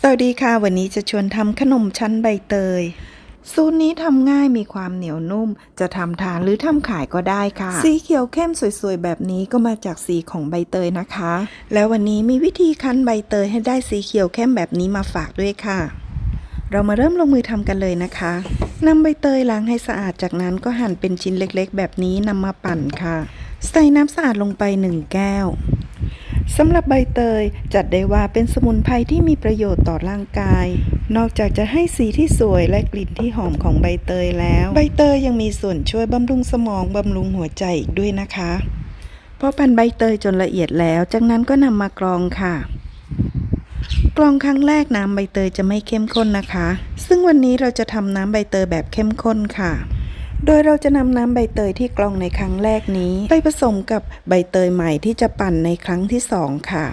สวัสดีค่ะ วันนี้จะชวนทำขนมชั้นใบเตย สูตรนี้ทำง่ายมีความเหนียวนุ่ม จะทำทานหรือทำขายก็ได้ค่ะ สีเขียวเข้มสวยๆ แบบนี้ก็มาจากสีของใบเตยนะคะ แล้ววันนี้มีวิธีคั้นใบเตยให้ได้สีเขียวเข้มแบบนี้มาฝากด้วยค่ะ เรามาเริ่มลงมือทำกันเลยนะคะนำใบเตยล้างให้สะอาดจากนั้นก็หั่นเป็นชิ้นเล็กๆ แบบนี้นำมาปั่นค่ะ ใส่น้ำสะอาดลงไป1แก้ว สำหรับใบเตยจัดได้ว่าเป็นสมุนไพรที่มีประโยชน์ต่อร่างกาย นอกจากจะให้สีที่สวยและกลิ่นที่หอมของใบเตยแล้ว ใบเตยยังมีส่วนช่วยบำรุงสมองบำรุงหัวใจอีกด้วยนะคะพอปั่นใบเตยจนละเอียดแล้ว จากนั้นก็นำมากรองค่ะ กรองครั้งแรกน้ำใบเตยจะไม่เข้มข้นนะคะ ซึ่งวันนี้เราจะทำน้ำใบเตยแบบเข้มข้นค่ะ โดยเราจะนำน้ำใบเตยที่กรองในครั้งแรกนี้ ไปผสมกับใบเตยใหม่ที่จะปั่นในครั้งที่สองค่ะ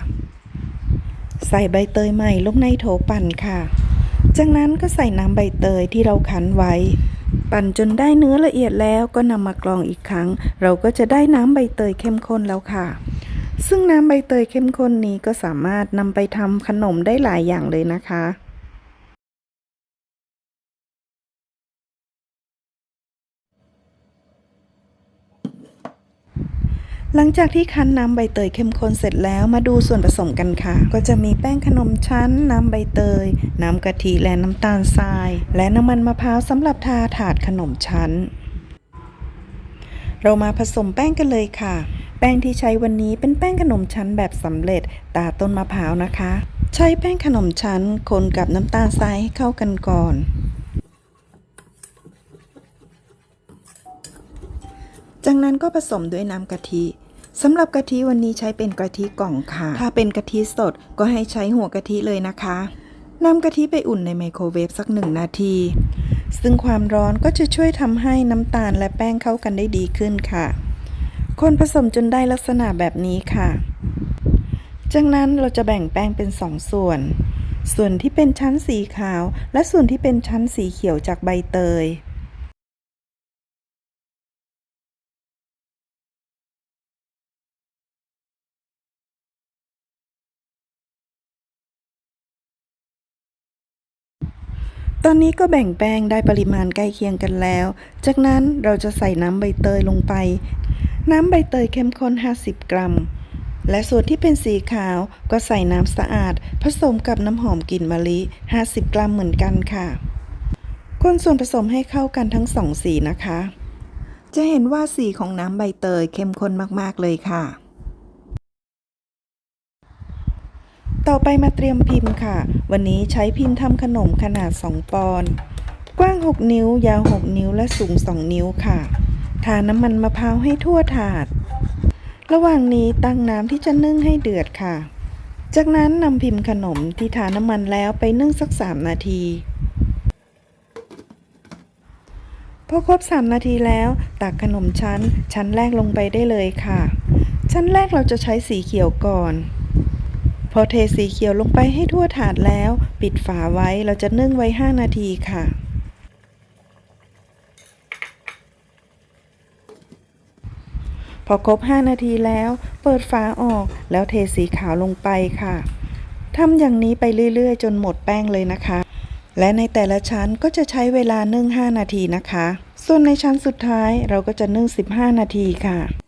ใส่ใบเตยใหม่ลงในโถปั่นค่ะ จากนั้นก็ใส่น้ำใบเตยที่เราคั้นไว้ ปั่นจนได้เนื้อละเอียดแล้วก็นำมากรองอีกครั้ง เราก็จะได้น้ำใบเตยเข้มข้นแล้วค่ะซึ่งน้ำใบเตยเข้มข้นนี้ก็สามารถนำไปทำขนมได้หลายอย่างเลยนะคะ หลังจากที่คั้นน้ำใบเตยเข้มข้นเสร็จแล้วมาดูส่วนผสมกันค่ะ ก็จะมีแป้งขนมชั้น น้ำใบเตย น้ำกะทิและน้ำตาลทราย และน้ำมันมะพร้าวสำหรับทาถาดขนมชั้น เรามาผสมแป้งกันเลยค่ะ แป้งที่ใช้วันนี้เป็นแป้งขนมชั้นแบบสำเร็จตาต้นมะพร้าวนะคะ ใช้แป้งขนมชั้นคนกับน้ำตาลทรายให้เข้ากันก่อนจากนั้นก็ผสมด้วยน้ำกะทิ สำหรับกะทิวันนี้ใช้เป็นกะทิกล่องค่ะ ถ้าเป็นกะทิสดก็ให้ใช้หัวกะทิเลยนะคะนำกะทิไปอุ่นในไมโครเวฟสักหนึ่งนาที ซึ่งความร้อนก็จะช่วยทำให้น้ำตาลและแป้งเข้ากันได้ดีขึ้นค่ะ คนผสมจนได้ลักษณะแบบนี้ค่ะ จากนั้นเราจะแบ่งแป้งเป็นสองส่วน ส่วนที่เป็นชั้นสีขาว และส่วนที่เป็นชั้นสีเขียวจากใบเตย ตอนนี้ก็แบ่งแป้งได้ปริมาณใกล้เคียงกันแล้ว จากนั้นเราจะใส่น้ำใบเตยลงไป น้ำใบเตยเข้มข้น 50 กรัม และส่วนที่เป็นสีขาวก็ใส่น้ำสะอาด ผสมกับน้ำหอมกลิ่นมะลิ 50 กรัมเหมือนกันค่ะ คนส่วนผสมให้เข้ากันทั้งสองสีนะคะ จะเห็นว่าสีของน้ำใบเตยเข้มข้นมากๆเลยค่ะ ต่อไปมาเตรียมพิมพ์ค่ะ วันนี้ใช้พิมพ์ทำขนมขนาด 2 ปอนด์ กว้าง 6 นิ้ว ยาว 6 นิ้ว และสูง 2 นิ้วค่ะ ทาน้ำมันมะพร้าวให้ทั่วถาด ระหว่างนี้ตั้งน้ำที่จะนึ่งให้เดือดค่ะ จากนั้นนำพิมพ์ขนมที่ทาน้ำมันแล้วไปนึ่งสัก 3 นาทีพอครบ 3 นาทีแล้วตักขนมชั้น ชั้นแรกลงไปได้เลยค่ะ ชั้นแรกเราจะใช้สีเขียวก่อน พอเทสีเขียวลงไปให้ทั่วถาดแล้ว ปิดฝาไว้เราจะนึ่งไว้ 5 นาทีค่ะพอครบ 5 นาทีแล้ว เปิดฝาออกแล้วเทสีขาวลงไปค่ะทำอย่างนี้ไปเรื่อยๆ จนหมดแป้งเลยนะคะ และในแต่ละชั้นก็จะใช้เวลานึ่ง 5 นาทีนะคะ ส่วนในชั้นสุดท้ายเราก็จะนึ่ง 15 นาทีค่ะ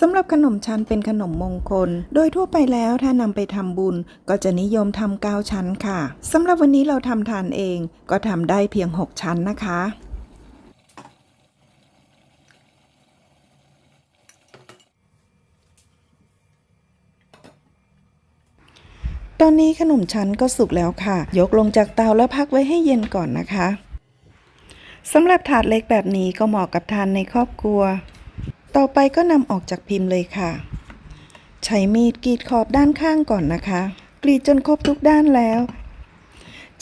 สำหรับขนมชั้นเป็นขนมมงคล โดยทั่วไปแล้วถ้านำไปทำบุญ ก็จะนิยมทำเก้าชั้นค่ะสำหรับวันนี้เราทำทานเอง ก็ทำได้เพียง 6 ชั้นนะคะตอนนี้ขนมชั้นก็สุกแล้วค่ะ ยกลงจากเตาแล้วพักไว้ให้เย็นก่อนนะคะสำหรับถาดเล็กแบบนี้ก็เหมาะกับทานในครอบครัว ต่อไปก็นำออกจากพิมพ์เลยค่ะ ใช้มีดกรีดขอบด้านข้างก่อนนะคะ กรีดจนครบทุกด้านแล้ว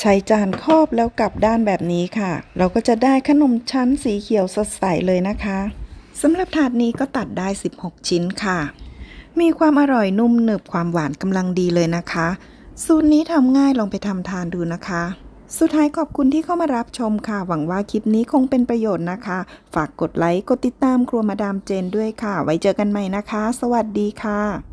ใช้จานครอบแล้วกลับด้านแบบนี้ค่ะ เราก็จะได้ขนมชั้นสีเขียวสดใสเลยนะคะสำหรับถาดนี้ก็ตัดได้ 16 ชิ้นค่ะ มีความอร่อยนุ่มหนึบความหวานกำลังดีเลยนะคะ สูตรนี้ทำง่ายลองไปทำทานดูนะคะ สุดท้ายขอบคุณที่เข้ามารับชมค่ะ หวังว่าคลิปนี้คงเป็นประโยชน์นะคะ ฝากกดไลค์ กดติดตามครัวมาดามเจนด้วยค่ะ ไว้เจอกันใหม่นะคะ สวัสดีค่ะ